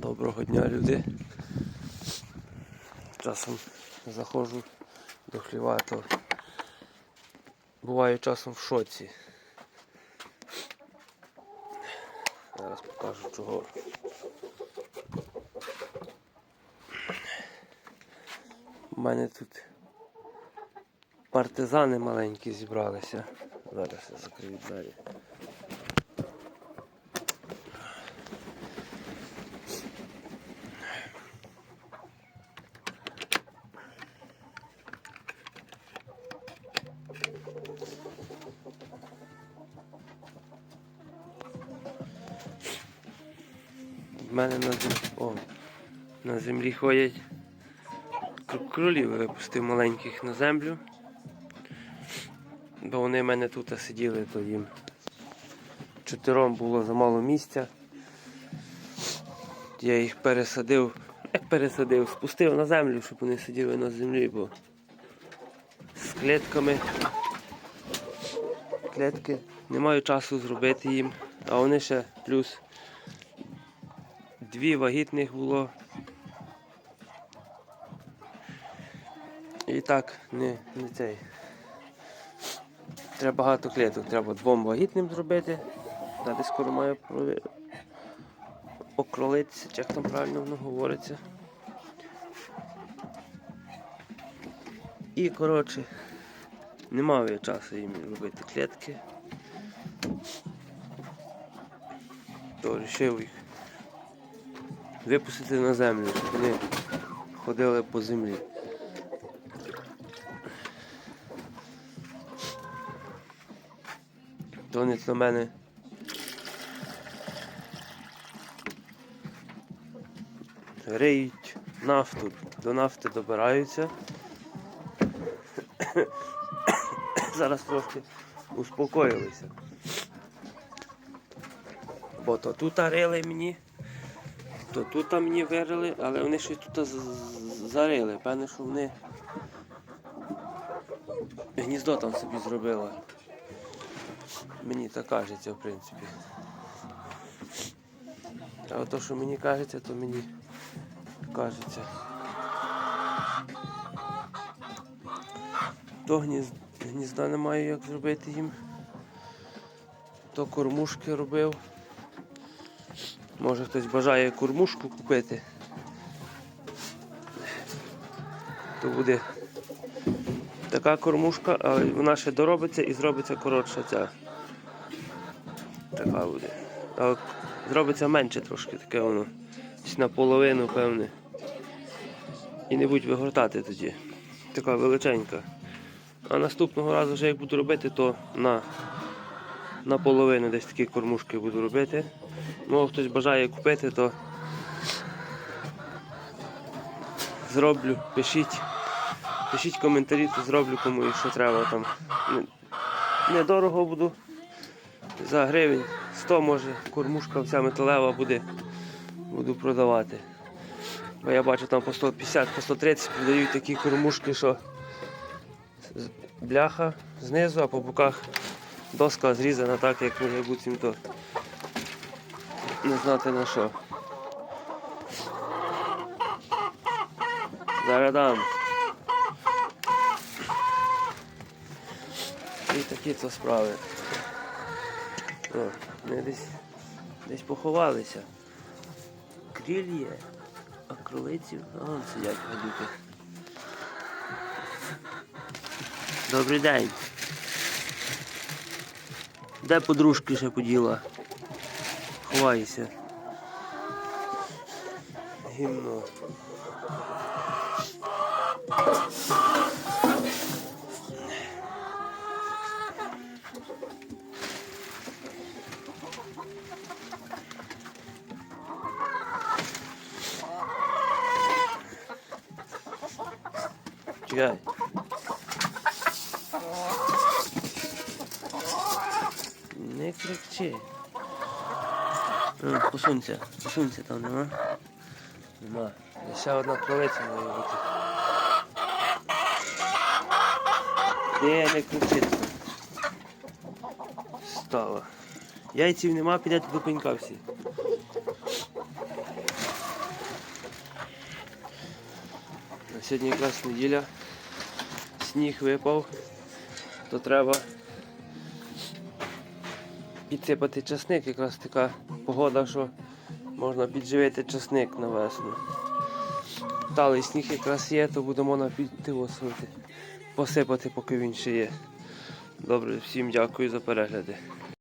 Доброго дня, люди. Часом заходжу до хліва, то буваю часом в шоці. Зараз покажу чого. У мене тут партизани маленькі зібралися. Зараз я закрию двері. В мене на землі, о, на землі ходять кролів випустив маленьких на землю. Бо вони в мене тут сиділи, то їм чотирьом було замало місця. Я їх пересадив, як пересадив, спустив на землю, щоб вони сиділи на землі, бо з клетками. Клетки не маю часу зробити їм, а вони ще плюс дві вагітних було. І так, не, не цей. Треба багато клеток, треба двом вагітним зробити. Далі скоро прові- окролитися, чи як там правильно воно говориться. І коротше, не мав я часу їм робити клітки. То вирішив їх випустити на землю, щоб вони ходили по землі. То вони на мене риють нафту, до нафти добираються. Зараз трошки успокоїлися. Бо то тут рили мені, то тут мені вирили, але вони щось тут зарили. Певне, що вони гніздо там собі зробили. Мені так кажеться, в принципі. А то, що мені кажеться, то мені кажеться. То гніз... гнізда не маю як зробити їм. То кормушки робив. Може хтось бажає кормушку купити. То буде така кормушка, але вона ще доробиться і зробиться коротша ця. Така буде. А зробиться менше трошки, таке воно. Наполовину, певне. І не будь вигортати тоді. Така величенька. А наступного разу, вже як буду робити, то на, наполовину десь такі кормушки буду робити. Ну, хтось бажає купити, то зроблю, пишіть. Пишіть коментарі, то зроблю кому, якщо треба там. Не- Недорого буду. За гривень 100 може кормушка вся металева буде. Буду продавати. Бо я бачу там по 150, по 130 продають такі кормушки, що бляха знизу, а по боках доска зрізана так, як може бути то не знати на що. Зараз. І такі то справи. О, вони десь, десь поховалися. Кріль є, а кролиців, а вон сидять гадюки. Добрий день. Де подружки ще поділа? Ховайся. Гімно. Чекай. не кричи. Ну, посунься, посунься там, нема. Нема. І ще одна кролиця має бути. Де не кричи. Стало. Яйців нема, піде до всі. На Сьогодні якраз неділя, сніг випав, то треба підсипати часник, якраз така погода, що можна підживити часник на весну. Талий сніг якраз є, то будемо на піти посипати, поки він ще є. Добре, всім дякую за перегляди.